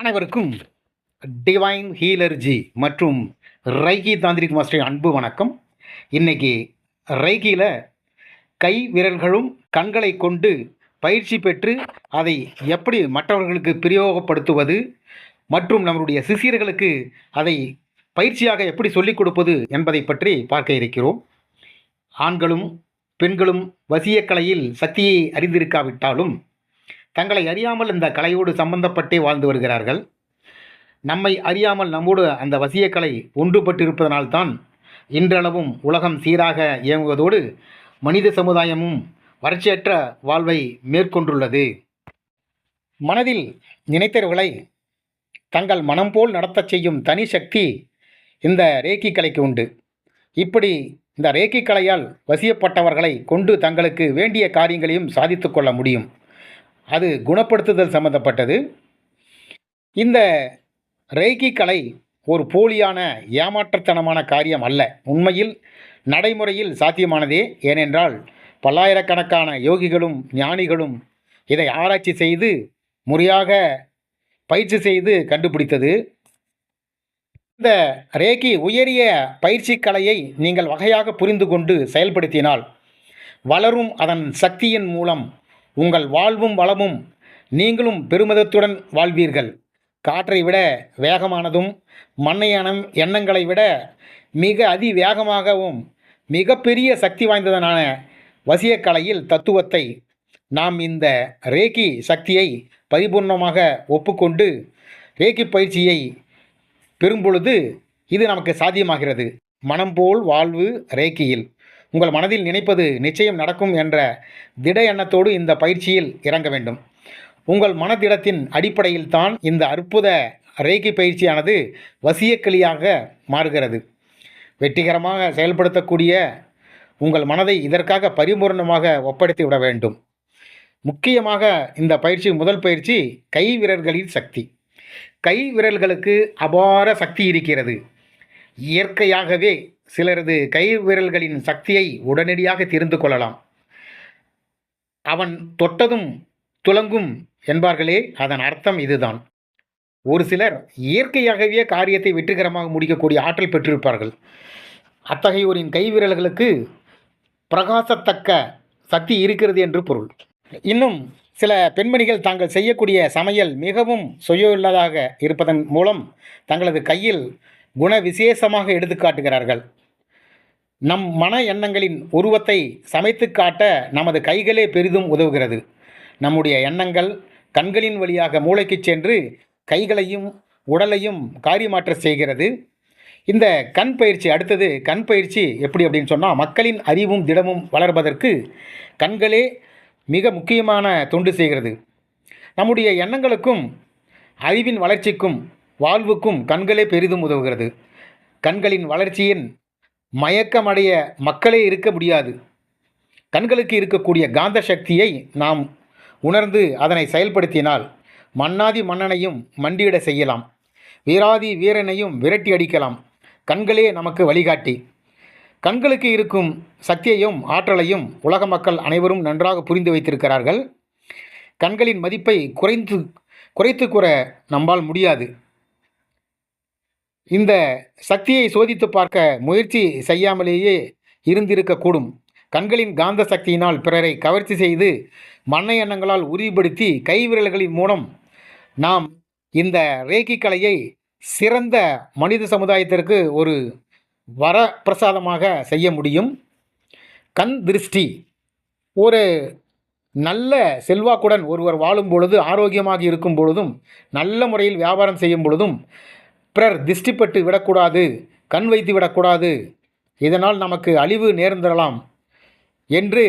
அனைவருக்கும் டிவைன் ஹீலர்ஜி மற்றும் ரைகி தாந்திரிக் மாஸ்டர் அன்பு வணக்கம். இன்னைக்கு ரைகியில் கை விரல்களும் கண்களை கொண்டு பயிற்சி பெற்று அதை எப்படி மற்றவர்களுக்கு பிரயோகப்படுத்துவது மற்றும் நம்முடைய சிஷியர்களுக்கு அதை பயிற்சியாக எப்படி சொல்லிக் கொடுப்பது என்பதை பற்றி பார்க்க இருக்கிறோம். ஆண்களும் பெண்களும் வசியக்கலையில் சக்தியை அறிந்திருக்காவிட்டாலும் தங்களை அறியாமல் இந்த கலையோடு சம்பந்தப்பட்டே வாழ்ந்து வருகிறார்கள். நம்மை அறியாமல் நம்மோடு அந்த வசியக்கலை ஒன்றுபட்டிருப்பதனால்தான் இன்றளவும் உலகம் சீராக இயங்குவதோடு மனித சமுதாயமும் வறட்சியற்ற வாழ்வை மேற்கொண்டுள்ளது. மனதில் நினைத்தவர்களை தங்கள் மனம் போல் நடத்தச் செய்யும் தனி சக்தி இந்த ரேக்கி கலைக்கு உண்டு. இப்படி இந்த ரேக்கி கலையால் வசியப்பட்டவர்களை கொண்டு தங்களுக்கு வேண்டிய காரியங்களையும் சாதித்து கொள்ள முடியும். அது குணப்படுத்துதல் சம்பந்தப்பட்டது. இந்த ரேகி கலை ஒரு போலியான ஏமாற்றத்தனமான காரியம் அல்ல. உண்மையில் நடைமுறையில் சாத்தியமானதே. ஏனென்றால் பல்லாயிரக்கணக்கான யோகிகளும் ஞானிகளும் இதை ஆராய்ச்சி செய்து முறையாக பயிற்சி செய்து கண்டுபிடித்தது. இந்த ரேகி உயரிய பயிற்சி கலையை நீங்கள் வகையாக புரிந்து கொண்டு செயல்படுத்தினால் வளரும் அதன் சக்தியின் மூலம் உங்கள் வாழ்வும் வளமும் நீங்களும் பெருமிதத்துடன் வாழ்வீர்கள். காற்றை விட வேகமானதும் மண்ணையான எண்ணங்களை விட மிக அதிவேகமாகவும் மிகப்பெரிய சக்தி வாய்ந்ததனான வசியக்கலையில் தத்துவத்தை நாம் இந்த ரேகி சக்தியை பரிபூர்ணமாக ஒப்புக்கொண்டு ரேக்கி பயிற்சியை பெறும்பொழுது இது நமக்கு சாத்தியமாகிறது. மனம் போல் வாழ்வு ரேக்கியில் உங்கள் மனதில் நினைப்பது நிச்சயம் நடக்கும் என்ற திட எண்ணத்தோடு இந்த பயிற்சியில் இறங்க வேண்டும். உங்கள் மனதிடத்தின் அடிப்படையில் தான் இந்த அற்புத ரேகை பயிற்சியானது வசியக்களியாக மாறுகிறது. வெற்றிகரமாக செயல்படுத்தக்கூடிய உங்கள் மனதை இதற்காக பரிபூர்ணமாக ஒப்படைத்து விட வேண்டும். முக்கியமாக இந்த பயிற்சி முதல் பயிற்சி கை விரல்களின் சக்தி. கை விரல்களுக்கு அபார சக்தி இருக்கிறது. இயற்கையாகவே சிலரது கை விரல்களின் சக்தியை உடனடியாக தெரிந்து கொள்ளலாம். அவன் தொட்டதும் துலங்கும் என்பார்களே அதன் அர்த்தம் இதுதான். ஒரு சிலர் இயற்கையாகவே காரியத்தை வெற்றிகரமாக முடிக்கக்கூடிய ஆற்றல் பெற்றிருப்பார்கள். அத்தகையோரின் கை விரல்களுக்கு பிரகாசத்தக்க சக்தி இருக்கிறது என்று பொருள். இன்னும் சில பெண்மணிகள் தாங்கள் செய்யக்கூடிய சமையல் மிகவும் சுயவுள்ளதாக இருப்பதன் மூலம் தங்களது கையில் குண விசேஷமாக எடுத்துக்காட்டுகிறார்கள். நம் மன எண்ணங்களின் உருவத்தை சமைத்து காட்ட நமது கைகளே பெரிதும் உதவுகிறது. நம்முடைய எண்ணங்கள் கண்களின் வழியாக மூளைக்கு சென்று கைகளையும் உடலையும் காரியமாற்ற செய்கிறது. இந்த கண் பயிற்சி அடுத்தது கண் பயிற்சி எப்படி அப்படின்னு சொன்னால் மக்களின் அறிவும் திடமும் வளர்வதற்கு கண்களே மிக முக்கியமான தொண்டு செய்கிறது. நம்முடைய எண்ணங்களுக்கும் அறிவின் வளர்ச்சிக்கும் வாழ்வுக்கும் கண்களே பெரிதும் உதவுகிறது. கண்களின் வளர்ச்சியின் மயக்கமடைய மக்களே இருக்க முடியாது. கண்களுக்கு இருக்கக்கூடிய காந்த சக்தியை நாம் உணர்ந்து அதனை செயல்படுத்தினால் மன்னாதி மன்னனையும் மண்டியிட செய்யலாம். வீராதி வீரனையும் விரட்டி அடிக்கலாம். கண்களே நமக்கு வழிகாட்டி. கண்களுக்கு இருக்கும் சக்தியையும் ஆற்றலையும் உலக மக்கள் அனைவரும் நன்றாக புரிந்து வைத்திருக்கிறார்கள். கண்களின் மதிப்பை குறைந்து குறைத்து கூற நம்பால் முடியாது. இந்த சக்தியை சோதித்து பார்க்க முயற்சி செய்யாமலேயே இருந்திருக்கக்கூடும். கண்களின் காந்த சக்தியினால் பிறரை கவர்ச்சி செய்து மண்ணை எண்ணங்களால் உறுதிப்படுத்தி கைவிரல்களின் மூலம் நாம் இந்த ரேக்கி கலையை சிறந்த மனித சமுதாயத்திற்கு ஒரு வர பிரசாதமாக செய்ய முடியும். கண் திருஷ்டி. ஒரு நல்ல செல்வாக்குடன் ஒருவர் வாழும் பொழுது ஆரோக்கியமாக இருக்கும் பொழுதும் நல்ல முறையில் வியாபாரம் செய்யும் பொழுதும் பிறர் திருஷ்டிப்பட்டு விடக்கூடாது கண் வைத்து விடக்கூடாது. இதனால் நமக்கு அழிவு நேர்ந்திடலாம் என்று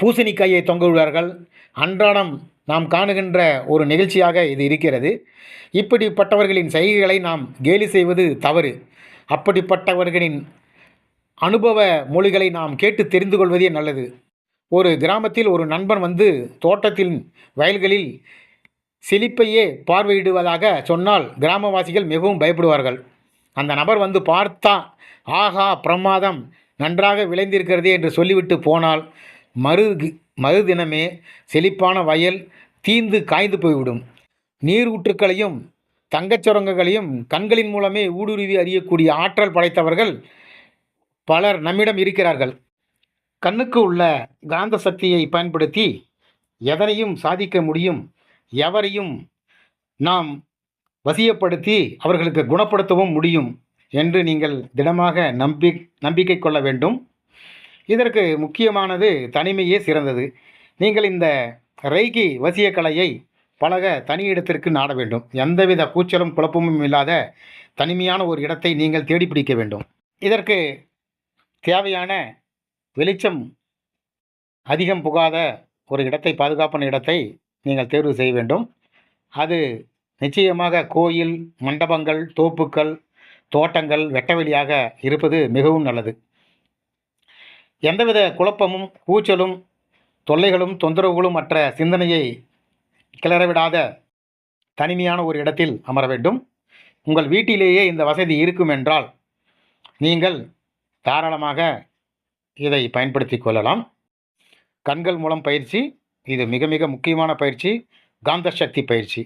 பூசணிக்காயை தொங்க விடுவார்கள் அன்றாடம் நாம் காணுகின்ற ஒரு நிகழ்ச்சியாக இது இருக்கிறது. இப்படிப்பட்டவர்களின் செய்கைகளை நாம் கேலி செய்வது தவறு. அப்படிப்பட்டவர்களின் அனுபவ மொழிகளை நாம் கேட்டு தெரிந்து கொள்வதே நல்லது. ஒரு கிராமத்தில் ஒரு நண்பன் வந்து தோட்டத்தின் வயல்களில் செழிப்பையே பார்வையிடுவதாக சொன்னால் கிராமவாசிகள் மிகவும் பயப்படுவார்கள். அந்த நபர் வந்து பார்த்தா ஆஹா பிரமாதம். நன்றாக விளைந்திருக்கிறதே என்று சொல்லிவிட்டு போனால் மறு மறுதினமே செழிப்பான வயல் தீந்து காய்ந்து போய்விடும். நீர் ஊற்றுக்களையும் தங்கச் சுரங்கங்களையும் கண்களின் மூலமே ஊடுருவி அறியக்கூடிய ஆற்றல் படைத்தவர்கள் பலர் நம்மிடம் இருக்கிறார்கள். கண்ணுக்கு உள்ள காந்த சக்தியை பயன்படுத்தி எதனையும் சாதிக்க முடியும் எவரையும் நாம் வசியப்படுத்தி அவர்களுக்கு குணப்படுத்தவும் முடியும் என்று நீங்கள் திடமாக நம்பி நம்பிக்கை கொள்ள வேண்டும். இதற்கு முக்கியமானது தனிமையே சிறந்தது. நீங்கள் இந்த ரைகி வசியக்கலையை பழக தனி இடத்திற்கு நாட வேண்டும். எந்தவித கூச்சலும் குழப்பமும் இல்லாத தனிமையான ஒரு இடத்தை நீங்கள் தேடி பிடிக்க வேண்டும். இதற்கு தேவையான வெளிச்சம் அதிகம் புகாத ஒரு இடத்தை பாதுகாப்பான இடத்தை நீங்கள் தேர்வு செய்ய வேண்டும். அது நிச்சயமாக கோயில் மண்டபங்கள் தோப்புக்கள் தோட்டங்கள் வெட்டவெளியாக இருப்பது மிகவும் நல்லது. எந்தவித குழப்பமும் கூச்சலும் தொல்லைகளும் தொந்தரவுகளும் மற்ற சிந்தனையை கிளறவிடாத தனிமையான ஒரு இடத்தில் அமர வேண்டும். உங்கள் வீட்டிலேயே இந்த வசதி இருக்கும் என்றால் நீங்கள் தாராளமாக இதை பயன்படுத்தி கொள்ளலாம். கண்கள் மூலம் பயிற்சி இது மிக மிக முக்கியமான பயிற்சி காந்த சக்தி பயிற்சி.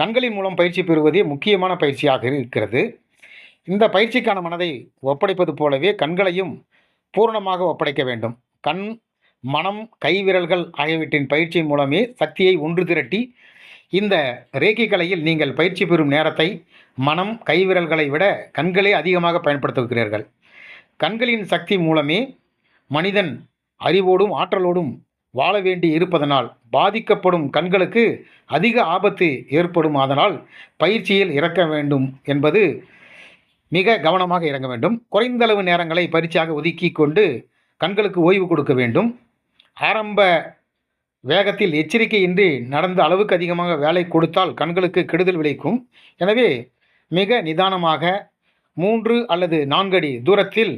கண்களின் மூலம் பயிற்சி பெறுவதே முக்கியமான பயிற்சியாக இருக்கிறது. இந்த பயிற்சிக்கான மனதை ஒப்படைப்பது போலவே கண்களையும் பூரணமாக ஒப்படைக்க வேண்டும். கண் மனம் கைவிரல்கள் ஆகியவற்றின் பயிற்சியின் மூலமே சக்தியை ஒன்று திரட்டி இந்த ரேகி கலையில் நீங்கள் பயிற்சி பெறும் நேரத்தை மனம் கைவிரல்களை விட கண்களே அதிகமாக பயன்படுத்துகிறீர்கள். கண்களின் சக்தி மூலமே மனிதன் அறிவோடும் ஆற்றலோடும் வாழ வேண்டி இருப்பதனால் பாதிக்கப்படும் கண்களுக்கு அதிக ஆபத்து ஏற்படும். அதனால் பயிற்சியில் இறக்க வேண்டும் என்பது மிக கவனமாக இறங்க வேண்டும். குறைந்தளவு நேரங்களை பயிற்சியாக ஒதுக்கி கொண்டு கண்களுக்கு ஓய்வு கொடுக்க வேண்டும். ஆரம்ப வேகத்தில் எச்சரிக்கையின்றி நடந்த அளவுக்கு அதிகமாக வேலை கொடுத்தால் கண்களுக்கு கெடுதல் விளைக்கும் எனவே மிக நிதானமாக மூன்று அல்லது நான்கடி தூரத்தில்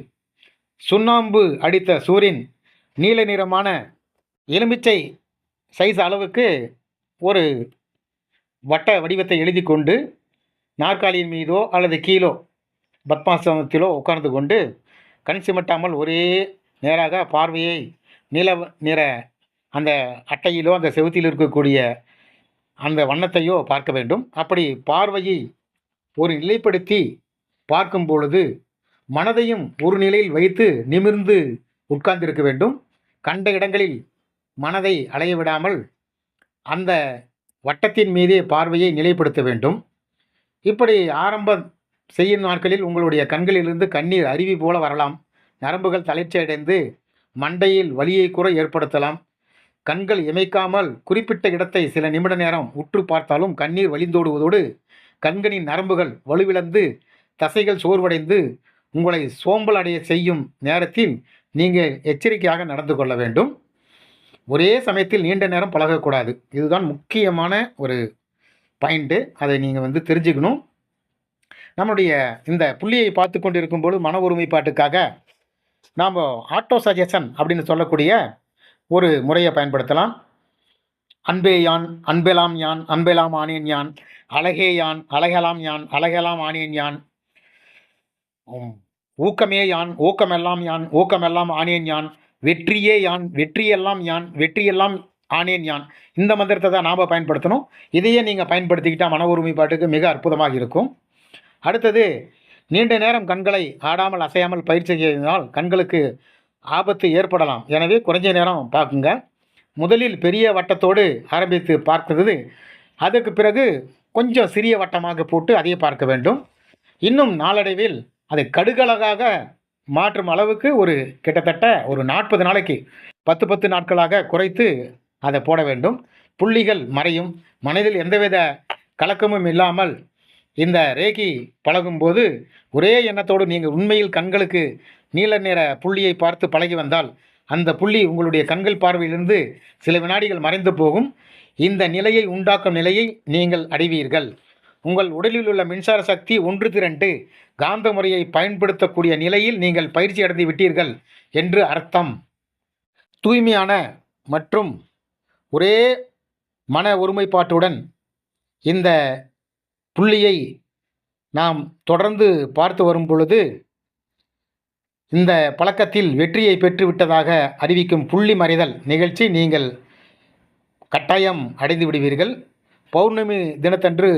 சுண்ணாம்பு அடித்த சூரியன் நீல நிறமான எலுமிச்சை சைஸ் அளவுக்கு ஒரு வட்ட வடிவத்தை எழுதி கொண்டு நாற்காலியின் மீதோ அல்லது கீழோ பத்மாசனத்திலோ உட்கார்ந்து கொண்டு கண் சிமிட்டாமல் ஒரே நேராக பார்வையை நில நிற அந்த அட்டையிலோ அந்த செவுத்தில் இருக்கக்கூடிய அந்த வண்ணத்தையோ பார்க்க வேண்டும். அப்படி பார்வையை ஒரு நிலைப்படுத்தி பார்க்கும் பொழுது மனதையும் ஒரு நிலையில் வைத்து நிமிர்ந்து உட்கார்ந்திருக்க வேண்டும். கண்ட இடங்களில் மனதை அலைய விடாமல் அந்த வட்டத்தின் மீதே பார்வையை நிலைப்படுத்த வேண்டும். இப்படி ஆரம்பம் செய்யும் நாட்களில் உங்களுடைய கண்களிலிருந்து கண்ணீர் அருவி போல வரலாம். நரம்புகள் தளர்ச்சி அடைந்து மண்டையில் வலியை கூட ஏற்படுத்தலாம். கண்கள் இமைக்காமல் குறிப்பிட்ட இடத்தை சில நிமிட நேரம் உற்று பார்த்தாலும் கண்ணீர் வழிந்தோடுவதோடு கண்களின் நரம்புகள் வலுவிழந்து தசைகள் சோர்வடைந்து உங்களை சோம்பல் அடைய செய்யும் நேரத்தில் நீங்கள் எச்சரிக்கையாக நடந்து கொள்ள வேண்டும். ஒரே சமயத்தில் நீண்ட நேரம் பழகக்கூடாது. இதுதான் முக்கியமான ஒரு பாயிண்ட்டு அதை நீங்கள் வந்து தெரிஞ்சுக்கணும். நம்முடைய இந்த புள்ளியை பார்த்து கொண்டு இருக்கும்போது மன ஒருமைப்பாட்டுக்காக நாம் ஆட்டோ சஜஷன் அப்படின்னு சொல்லக்கூடிய ஒரு முறையை பயன்படுத்தலாம். அன்பே யான் அன்பெலாம் யான் அன்பெலாம் ஆனேன் யான் அழகே யான் அழகலாம் யான் அழகலாம் ஆனேன் யான். ஊக்கமே யான் ஊக்கமெல்லாம் யான் ஊக்கமெல்லாம் ஆனேன் யான். வெற்றியே யான் வெற்றியெல்லாம் யான் வெற்றியெல்லாம் ஆனேன் யான். இந்த மந்திரத்தை தான் நாம் பயன்படுத்தணும். இதையே நீங்கள் பயன்படுத்திக்கிட்டால் மன ஒருமைப்பாட்டுக்கு மிக அற்புதமாக இருக்கும். அடுத்தது நீண்ட நேரம் கண்களை ஆடாமல் அசையாமல் பயிற்சி செய்வதால் கண்களுக்கு ஆபத்து ஏற்படலாம். எனவே குறைஞ்ச நேரம் பார்க்குங்க. முதலில் பெரிய வட்டத்தோடு ஆரம்பித்து பார்க்கிறது. அதுக்கு பிறகு கொஞ்சம் சிறிய வட்டமாக போட்டு அதை பார்க்க வேண்டும். இன்னும் நாளடைவில் அதை கடுகளகாக மாற்றும் அளவுக்கு ஒரு கிட்டத்தட்ட ஒரு நாற்பது நாளைக்கு பத்து பத்து நாட்களாக குறைத்து அதை போட வேண்டும். புள்ளிகள் மறையும். மனதில் எந்தவித கலக்கமும் இல்லாமல் இந்த ரேகி பழகும்போது ஒரே எண்ணத்தோடு நீங்கள் உண்மையில் கண்களுக்கு நீல நிற புள்ளியை பார்த்து பழகி வந்தால் அந்த புள்ளி உங்களுடைய கண்கள் பார்வையிலிருந்து சில வினாடிகள் மறைந்து போகும். இந்த நிலையை உண்டாக்கும் நிலையை நீங்கள் அடைவீர்கள். உங்கள் உடலில் உள்ள மின்சார சக்தி ஒன்று திரண்டு காந்த முறையை பயன்படுத்தக்கூடிய நிலையில் நீங்கள் பயிற்சி அடைந்து விட்டீர்கள் என்று அர்த்தம். தூய்மையான மற்றும் ஒரே மன ஒருமைப்பாட்டுடன் இந்த புள்ளியை நாம் தொடர்ந்து பார்த்து வரும் பொழுது இந்த பழக்கத்தில் வெற்றியை பெற்றுவிட்டதாக அறிவிக்கும் புள்ளி மறைதல் நிகழ்ச்சி நீங்கள் கட்டாயம் அடைந்து விடுவீர்கள். பௌர்ணமி தினத்தன்று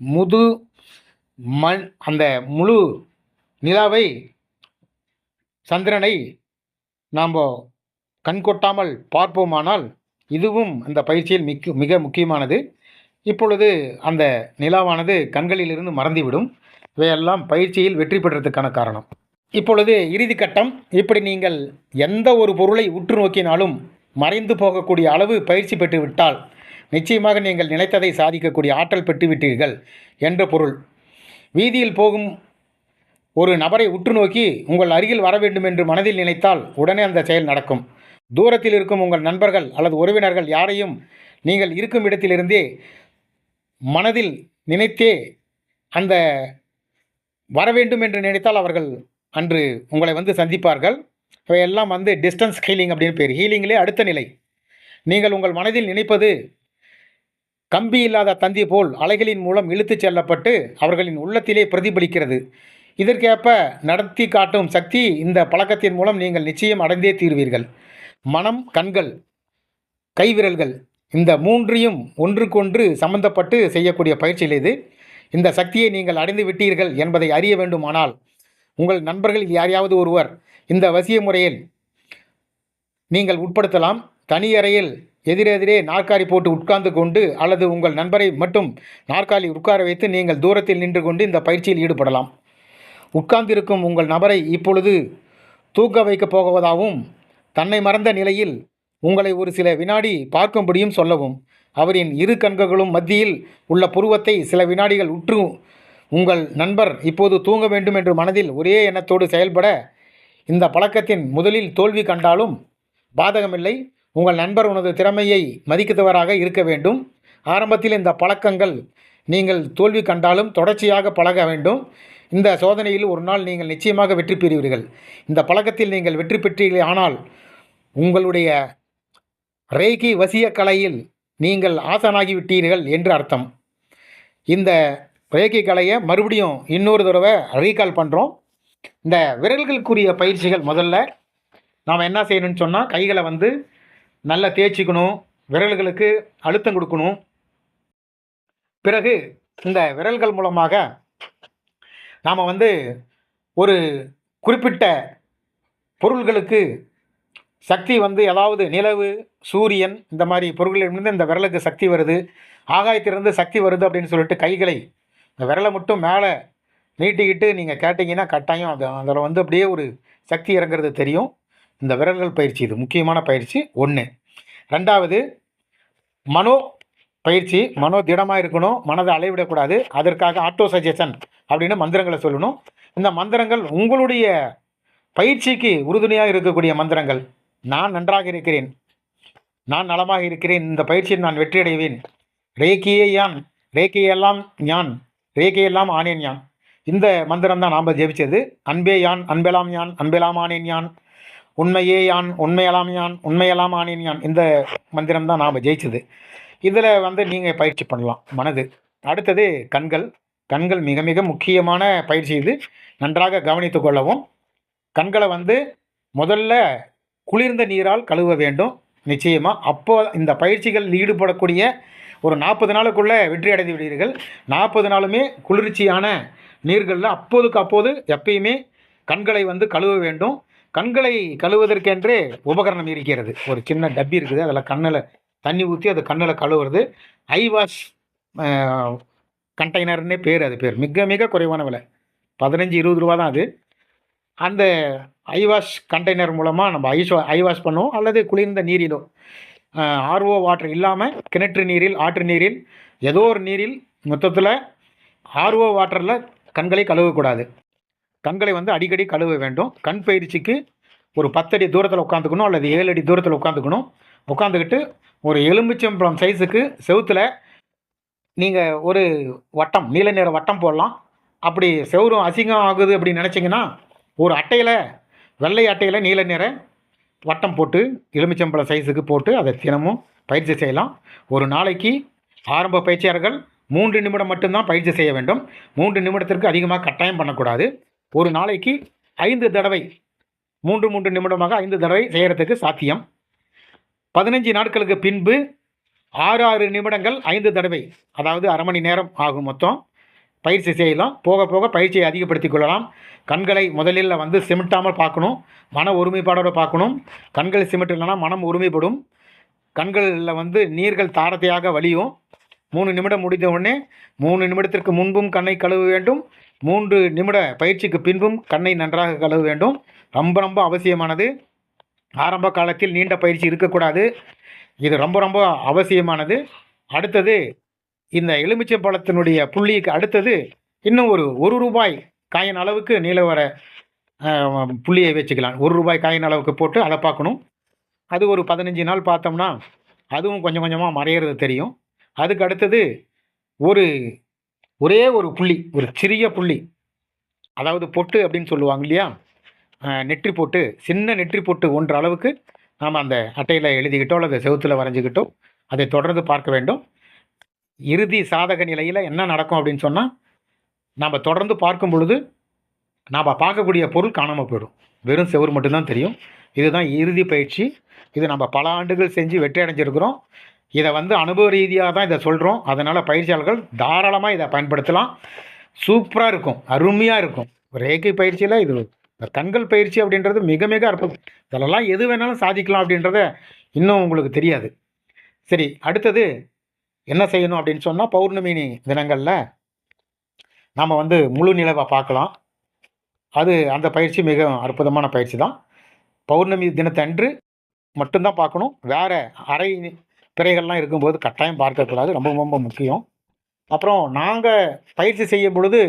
முது மண் அந்த முழு நிலாவை சந்திரனை நாம் கண்கொட்டாமல் பார்ப்போமானால் இதுவும் அந்த பயிற்சியில் மிக்க மிக முக்கியமானது. இப்பொழுது அந்த நிலாவானது கண்களிலிருந்து மறந்துவிடும். இவையெல்லாம் பயிற்சியில் வெற்றி பெற்றதுக்கான காரணம். இப்பொழுது இறுதி கட்டம். இப்படி நீங்கள் எந்த ஒரு பொருளை உற்று நோக்கினாலும் மறைந்து போகக்கூடிய அளவு பயிற்சி பெற்றுவிட்டால் நிச்சயமாக நீங்கள் நினைத்ததை சாதிக்கக்கூடிய ஆற்றல் பெற்றுவிட்டீர்கள் என்ற பொருள். வீதியில் போகும் ஒரு நபரை உற்று நோக்கி உங்கள் அருகில் வர வேண்டும் என்று மனதில் நினைத்தால் உடனே அந்த செயல் நடக்கும். தூரத்தில் இருக்கும் உங்கள் நண்பர்கள் அல்லது உறவினர்கள் யாரையும் நீங்கள் இருக்கும் இடத்திலிருந்தே மனதில் நினைத்தே அந்த வர வேண்டும் என்று நினைத்தால் அவர்கள் அன்று உங்களை வந்து சந்திப்பார்கள். இவையெல்லாம் வந்து டிஸ்டன்ஸ் ஹீலிங் அப்படின்னு பேர். ஹீலிங்கிலே அடுத்த நிலை. நீங்கள் உங்கள் மனதில் நினைப்பது கம்பி இல்லாத தந்தி போல் அலைகளின் மூலம் இழுத்துச் செல்லப்பட்டு அவர்களின் உள்ளத்திலே பிரதிபலிக்கிறது. இதற்கேற்ப நடத்தி காட்டும் சக்தி இந்த பழக்கத்தின் மூலம் நீங்கள் நிச்சயம் அடைந்தே தீர்வீர்கள். மனம் கண்கள் கைவிரல்கள் இந்த மூன்றையும் ஒன்றுக்கொன்று சம்பந்தப்பட்டு செய்யக்கூடிய பயிற்சியில் இது. இந்த சக்தியை நீங்கள் அடைந்து விட்டீர்கள் என்பதை அறிய வேண்டுமானால் உங்கள் நண்பர்களில் யாரையாவது ஒருவர் இந்த வசிய முறையில் நீங்கள் உட்படுத்தலாம். தனி அறையில் எதிரெதிரே நாற்காலி போட்டு உட்கார்ந்து கொண்டு அல்லது உங்கள் நண்பரை மட்டும் நாற்காலி உட்கார வைத்து நீங்கள் தூரத்தில் நின்று கொண்டு இந்த பயிற்சியில் ஈடுபடலாம். உட்கார்ந்திருக்கும் உங்கள் நபரை இப்பொழுது தூக்க வைக்கப் போவதாகவும் தன்னை மறந்த நிலையில் உங்களை ஒரு சில வினாடி பார்க்கும்படியும் சொல்லவும் அவரின் இரு கண்களும் மத்தியில் உள்ள புருவத்தை சில வினாடிகள் உற்று உங்கள் நண்பர் இப்போது தூங்க வேண்டும் என்று மனதில் ஒரே எண்ணத்தோடு செயல்பட இந்த பழக்கத்தின் முதலில் தோல்வி கண்டாலும் பாதகமில்லை. உங்கள் நண்பர் உனது திறமையை மதிக்கத்தவராக இருக்க வேண்டும். ஆரம்பத்தில் இந்த பழக்கங்கள் நீங்கள் தோல்வி கண்டாலும் தொடர்ச்சியாக பழக வேண்டும். இந்த சோதனையில் ஒரு நாள் நீங்கள் நிச்சயமாக வெற்றி பெறுவீர்கள். இந்த பழக்கத்தில் நீங்கள் வெற்றி பெற்றீர்கள் ஆனால் உங்களுடைய ரேகி வசிய கலையில் நீங்கள் ஆசனாகிவிட்டீர்கள் என்று அர்த்தம். இந்த ரேகி கலையை மறுபடியும் இன்னொரு தடவை ரீகால் பண்ணுறோம் இந்த விரல்களுக்குரிய பயிற்சிகள் முதல்ல. நாம் என்ன செய்யணும்னு சொன்னால் கைகளை வந்து நல்லா தேய்ச்சிக்கணும். விரல்களுக்கு அழுத்தம் கொடுக்கணும். பிறகு இந்த விரல்கள் மூலமாக நாம் வந்து ஒரு குறிப்பிட்ட பொருள்களுக்கு சக்தி வந்து ஏதாவது நிலவு சூரியன் இந்த மாதிரி பொருள்களிலிருந்து இந்த விரலுக்கு சக்தி வருது. ஆகாயத்திலிருந்து சக்தி வருது அப்படின்னு சொல்லிட்டு கைகளை இந்த விரலை மட்டும் மேலே நீட்டிக்கிட்டு நீங்கள் கேட்டிங்கன்னா கட்டாயம் அது அதில் வந்து அப்படியே ஒரு சக்தி இறங்குறது தெரியும். இந்த விரல்கள் பயிற்சி இது முக்கியமான பயிற்சி ஒன்று ரெண்டாவது மனோ பயிற்சி மனோ திடமாக இருக்கணும் மனதை அலைவிடக்கூடாது அதற்காக ஆட்டோ சஜஷன் அப்படின்னு மந்திரங்களை சொல்லணும். இந்த மந்திரங்கள் உங்களுடைய பயிற்சிக்கு உறுதுணையாக இருக்கக்கூடிய மந்திரங்கள். நான் நன்றாக இருக்கிறேன். நான் நலமாக இருக்கிறேன். இந்த பயிற்சியில் நான் வெற்றியடைவேன். ரேக்கியே யான் ரேக்கியெல்லாம் ஞான் ரேக்கியெல்லாம் ஆனேன் யான். இந்த மந்திரம் தான் நாம் ஜெபிச்சது. அன்பே யான் அன்பெலாம் யான் அன்பெலாம் ஆனேன் யான். உண்மையே யான் உண்மையெல்லாம் யான் உண்மையெல்லாம் ஆனேன் யான் இந்த மந்திரம் தான் நாம் ஜெயிச்சது. இதில் வந்து நீங்கள் பயிற்சி பண்ணலாம் மனது. அடுத்தது கண்கள். கண்கள் மிக மிக முக்கியமான பயிற்சி இது. நன்றாக கவனித்து கொள்ளவும். கண்களை வந்து முதல்ல குளிர்ந்த நீரால் கழுவ வேண்டும். நிச்சயமாக அப்போ இந்த பயிற்சிகள் ஈடுபடக்கூடிய ஒரு நாற்பது நாளுக்குள்ளே வெற்றி அடைந்து விடுவீர்கள். நாற்பது நாளுமே குளிர்ச்சியான நீர்களில் அப்போதுக்கு அப்போது எப்பயுமே கண்களை வந்து கழுவ வேண்டும். கண்களை கழுவுவதற்கென்றே உபகரணம் இருக்கிறது. ஒரு சின்ன டப்பி இருக்குது அதில் கண்ணில் தண்ணி ஊற்றி அது கண்ணில் கழுவுறது. ஐ வாஷ் கண்டெய்னர்னே பேர் அது பேர். மிக மிக குறைவான விலை. பதினஞ்சு இருபது ரூபா தான் அது. அந்த ஐ வாஷ் கண்டெய்னர் மூலமாக நம்ம ஐஸ் ஐ வாஷ் பண்ணுவோம். அல்லது குளிர்ந்த நீரிலோ ஆர்ஓ வாட்டர் இல்லாமல் கிணற்று நீரில் ஆற்று நீரில் ஏதோ ஒரு நீரில் மொத்தத்தில் ஆர்ஓ வாட்டரில் கண்களை கழுவக்கூடாது. கண்களை வந்து அடிக்கடி கழுவ வேண்டும். கண் பயிற்சிக்கு ஒரு பத்தடி தூரத்தில் உட்காந்துக்கணும் அல்லது ஏழு அடி தூரத்தில் உட்காந்துக்கணும். உட்காந்துக்கிட்டு ஒரு எலுமிச்சம்பழம் சைஸுக்கு செவுத்தில் நீங்கள் ஒரு வட்டம் நீல நிற வட்டம் போடலாம். அப்படி செவரும் அசிங்கம் ஆகுது அப்படின்னு நினச்சிங்கன்னா ஒரு அட்டையில் வெள்ளை அட்டையில் நீல நிற வட்டம் போட்டு எலுமிச்சம்பழம் சைஸுக்கு போட்டு அதை தினமும் பயிற்சி செய்யலாம். ஒரு நாளைக்கு ஆரம்ப பயிற்சியாளர்கள் மூன்று நிமிடம் மட்டும்தான் பயிற்சி செய்ய வேண்டும். மூன்று நிமிடத்திற்கு அதிகமாக கட்டாயம் பண்ணக்கூடாது. ஒரு நாளைக்கு ஐந்து தடவை மூன்று மூன்று நிமிடமாக ஐந்து தடவை செய்கிறதுக்கு சாத்தியம். பதினஞ்சு நாட்களுக்கு பின்பு ஆறு ஆறு நிமிடங்கள் ஐந்து தடவை அதாவது அரை மணி நேரம் ஆகும் மொத்தம். பயிற்சி செய்யலாம். போக போக பயிற்சியை அதிகப்படுத்திக் கொள்ளலாம். கண்களை முதலில் வந்து சிமிட்டாமல் பார்க்கணும். மன ஒருமைப்பாடோடு பார்க்கணும். கண்கள் சிமிட்டலைன்னா மனம் ஒருமைப்படும். கண்களில் வந்து நீர்கள் தாரத்தையாக வலியும் மூணு நிமிடம் முடிந்த உடனே மூணு நிமிடத்திற்கு முன்பும் கண்ணை கழுவ வேண்டும். மூன்று நிமிட பயிற்சிக்கு பின்பும் கண்ணை நன்றாக கழுவ வேண்டும். ரொம்ப ரொம்ப அவசியமானது. ஆரம்ப காலத்தில் நீண்ட பயிற்சி இருக்கக்கூடாது. இது ரொம்ப ரொம்ப அவசியமானது. அடுத்தது இந்த எலுமிச்சை பழத்தினுடைய புள்ளிக்கு அடுத்தது இன்னும் ஒரு ஒரு ரூபாய் காயின் அளவுக்கு நீலவர புள்ளியை வச்சுக்கலாம். ஒரு ரூபாய் காயின் அளவுக்கு போட்டு அதை பார்க்கணும். அது ஒரு பதினஞ்சு நாள் பார்த்தோம்னா அதுவும் கொஞ்சம் கொஞ்சமாக மறையிறது தெரியும். அதுக்கு அடுத்தது ஒரு ஒரே ஒரு புள்ளி ஒரு சிறிய புள்ளி. அதாவது பொட்டு அப்படின்னு சொல்லுவாங்க இல்லையா? நெற்றி பொட்டு சின்ன நெற்றி பொட்டு ஒன்ற அளவுக்கு நாம் அந்த அட்டையில் எழுதிக்கிட்டோ அல்லது செவுத்தில் வரைஞ்சிக்கிட்டோ அதை தொடர்ந்து பார்க்க வேண்டும். இறுதி சாதக நிலையில் என்ன நடக்கும் அப்படின்னு சொன்னால் நாம் தொடர்ந்து பார்க்கும் பொழுது நாம் பார்க்கக்கூடிய பொருள் காணாமல் போயிடும். வெறும் செவுரு மட்டும்தான் தெரியும். இதுதான் இறுதி பயிற்சி. இது நம்ம பல ஆண்டுகள் செஞ்சு வெற்றி அடைஞ்சிருக்கிறோம். இதை வந்து அனுபவ ரீதியாக தான் இதை சொல்கிறோம் அதனால் பயிற்சியாளர்கள் தாராளமாக இதை பயன்படுத்தலாம். சூப்பராக இருக்கும். அருமையாக இருக்கும். ரேகை பயிற்சியில் இது தங்கள் பயிற்சி அப்படின்றது மிக மிக அற்புதம். இதெல்லாம் எது வேணாலும் சாதிக்கலாம் அப்படின்றத இன்னும் உங்களுக்கு தெரியாது. சரி அடுத்தது என்ன செய்யணும் அப்படின்னு சொன்னால் பௌர்ணமி தினங்களில் நாம் வந்து முழு நிலவை பார்க்கலாம். அது அந்த பயிற்சி மிக அற்புதமான பயிற்சி தான். பௌர்ணமி தினத்தன்று மட்டும்தான் பார்க்கணும். வேறு அரை பிறைகள்லாம் இருக்கும்போது கட்டாயம் பார்க்கக்கூடாது. ரொம்ப ரொம்ப முக்கியம். அப்புறம் நாங்கள் பயிற்சி செய்யும் பொழுது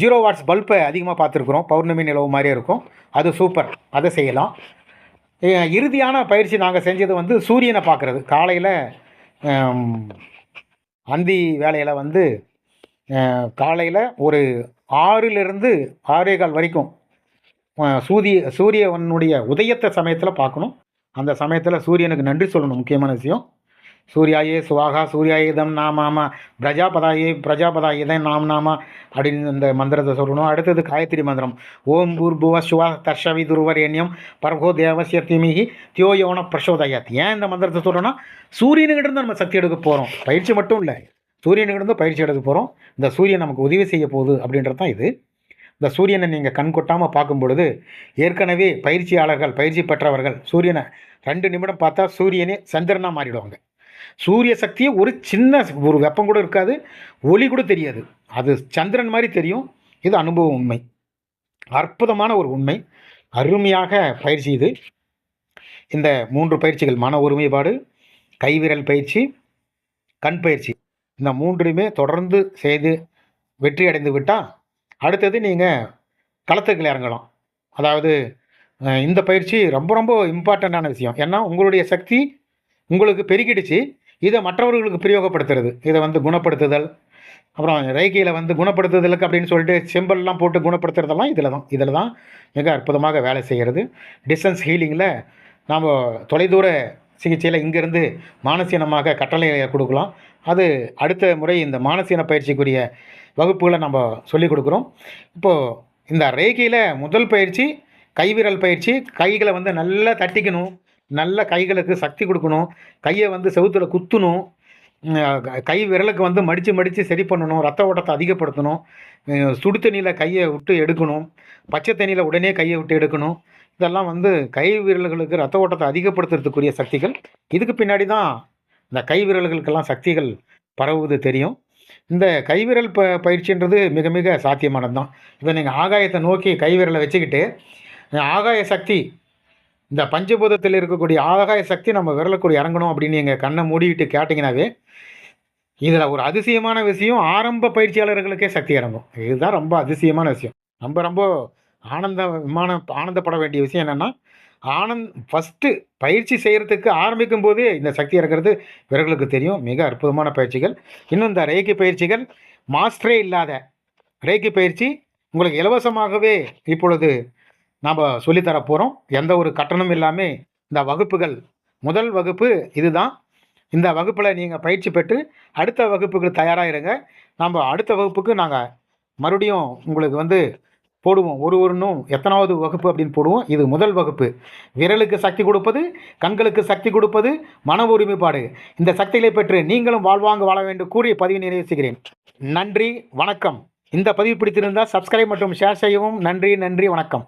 ஜீரோ வாட்ஸ் பல்பை அதிகமாக பார்த்துருக்குறோம். பௌர்ணமி நிலவு மாதிரியே இருக்கும். அது சூப்பர். அதை செய்யலாம். இறுதியான பயிற்சி நாங்கள் செஞ்சது வந்து சூரியனை பார்க்குறது. காலையில் அந்தி வேலையில் வந்து காலையில் ஒரு ஆறிலிருந்து ஆறே கால் வரைக்கும் சூரிய சூரியவனுடைய உதயத்த சமயத்தில் பார்க்கணும். அந்த சமயத்தில் சூரியனுக்கு நன்றி சொல்லணும். முக்கியமான விஷயம். சூர்யாயே சுவாகா சூர்யாயுதம் நாமாமா பிரஜாபதாயே பிரஜாபதாயுதம் நாம் நாமா அப்படின்னு இந்த மந்திரத்தை சொல்லணும். அடுத்தது காயத்ரி மந்திரம். ஓம் பூர்புவ சுவா தர்ஷவி துருவரேண்யம் பர்கோ தேவசிய திமிகி தியோயோன பிரசோதயாத். ஏன் இந்த மந்திரத்தை சொல்கிறோன்னா சூரியனுக்கிட்ட இருந்து நம்ம சக்தி எடுக்க போகிறோம் பயிற்சி மட்டும் இல்லை. சூரியனுக்கிட்ட இருந்து பயிற்சி எடுக்க போகிறோம் இந்த சூரியன் நமக்கு உதவி செய்ய போகுது அப்படின்றது தான் இது. இந்த சூரியனை நீங்கள் கண் கொட்டாமல் பார்க்கும் பொழுது ஏற்கனவே பயிற்சியாளர்கள் பயிற்சி பெற்றவர்கள் சூரியனை ரெண்டு நிமிடம் பார்த்தா சூரியனே சந்திரனாக மாறிடுவாங்க. சூரிய சக்தியே ஒரு சின்ன ஒரு வெப்பம் கூட இருக்காது ஒளி கூட தெரியாது. அது சந்திரன் மாதிரி தெரியும். இது அனுபவ உண்மை. அற்புதமான ஒரு உண்மை. அருமையாக பயிற்சி இது. இந்த மூன்று பயிற்சிகள் மன ஒருமைப்பாடு கைவிரல் பயிற்சி கண் பயிற்சி. இந்த மூன்றுமே தொடர்ந்து செய்து வெற்றி அடைந்து விட்டால் அடுத்தது நீங்கள் களத்துக்கு இறங்கலாம். அதாவது இந்த பயிற்சி ரொம்ப ரொம்ப இம்பார்ட்டண்ட்டான விஷயம். ஏன்னா உங்களுடைய சக்தி உங்களுக்கு பெருகிடுச்சு இதை மற்றவர்களுக்கு பிரயோகப்படுத்துறது. இதை வந்து குணப்படுத்துதல் அப்புறம் ரேகையில் வந்து குணப்படுத்துதலுக்கு அப்படின்னு சொல்லிட்டு செம்பல்லாம் போட்டு குணப்படுத்துறதெல்லாம் இதில் தான் இதில் தான் மிக அற்புதமாக வேலை செய்கிறது. டிஸ்டன்ஸ் ஹீலிங்கில் நாம் தொலைதூர சிகிச்சையில் இங்கேருந்து மானசீனமாக கட்டளை கொடுக்கலாம். அது அடுத்த முறை இந்த மானசீன பயிற்சிக்குரிய வகுப்புகளை நம்ம சொல்லிக் கொடுக்குறோம். இப்போது இந்த ரேகையில் முதல் பயிற்சி கைவிரல் பயிற்சி கைகளை வந்து நல்லா தட்டிக்கணும். நல்ல கைகளுக்கு சக்தி கொடுக்கணும். கையை வந்து செவுத்துல குத்தணும். க- கை விரலுக்கு வந்து மடித்து மடித்து சரி பண்ணணும். ரத்த ஓட்டத்தை அதிகப்படுத்தணும். சுடு தண்ணியில் கையை விட்டு எடுக்கணும். பச்சை தண்ணியில் உடனே கையை விட்டு எடுக்கணும். இதெல்லாம் வந்து கை விரல்களுக்கு ரத்த ஓட்டத்தை அதிகப்படுத்துறதுக்குரிய சக்திகள். இதுக்கு பின்னாடி தான் இந்த கை விரல்களுக்கெல்லாம் சக்திகள் பரவுவது தெரியும். இந்த கைவிரல் ப பயிற்சின்றது மிக மிக சாத்தியமானது தான் இதை நீங்கள் ஆகாயத்தை நோக்கி கைவிரலை வச்சுக்கிட்டு ஆகாய சக்தி இந்த பஞ்சபூதத்தில் இருக்கக்கூடிய ஆகாய சக்தி நம்ம விரலுக்குள்ள இறங்கணும் அப்படின்னு நீங்கள் கண்ணை மூடிவிட்டு கேட்டிங்கனாவே இதில் ஒரு அதிசயமான விஷயம் ஆரம்ப பயிற்சியாளர்களுக்கே சக்தி இறங்கும். இதுதான் ரொம்ப அதிசயமான விஷயம். ரொம்ப ரொம்ப ஆனந்த விமான ஆனந்தப்பட வேண்டிய விஷயம் என்னென்னா ஆனந்த் ஃபஸ்ட்டு பயிற்சி செய்கிறதுக்கு ஆரம்பிக்கும் போதே இந்த சக்தி இறக்கிறது விரலுக்கு தெரியும். மிக அற்புதமான பயிற்சிகள். இன்னும் இந்த ரேக்கி பயிற்சிகள் மாஸ்டரே இல்லாத ரேக்கி பயிற்சி உங்களுக்கு இலவசமாகவே இப்பொழுது நாம் சொல்லித்தர போகிறோம் எந்த ஒரு கட்டணம் இல்லாமல் இந்த வகுப்புகள். முதல் வகுப்பு இதுதான். இந்த வகுப்பில் நீங்கள் பயிற்சி பெற்று அடுத்த வகுப்புக்கு தயாராக இருங்க. நம்ம அடுத்த வகுப்புக்கு நாங்கள் மறுபடியும் உங்களுக்கு வந்து போடுவோம். ஒரு ஒருன்னும் எத்தனாவது வகுப்பு அப்படின்னு போடுவோம். இது முதல் வகுப்பு. விரலுக்கு சக்தி கொடுப்பது கண்களுக்கு சக்தி கொடுப்பது மன ஒருமைப்பாடு. இந்த சக்திகளை பெற்று நீங்களும் வாழ்வாங்க வாழ வேண்டும் கூறிய பதிவு நிறைவு செய்கிறேன் நன்றி வணக்கம். இந்த பதிவு பிடித்திருந்தால் சப்ஸ்கிரைப் மற்றும் ஷேர் செய்யவும் நன்றி நன்றி வணக்கம்.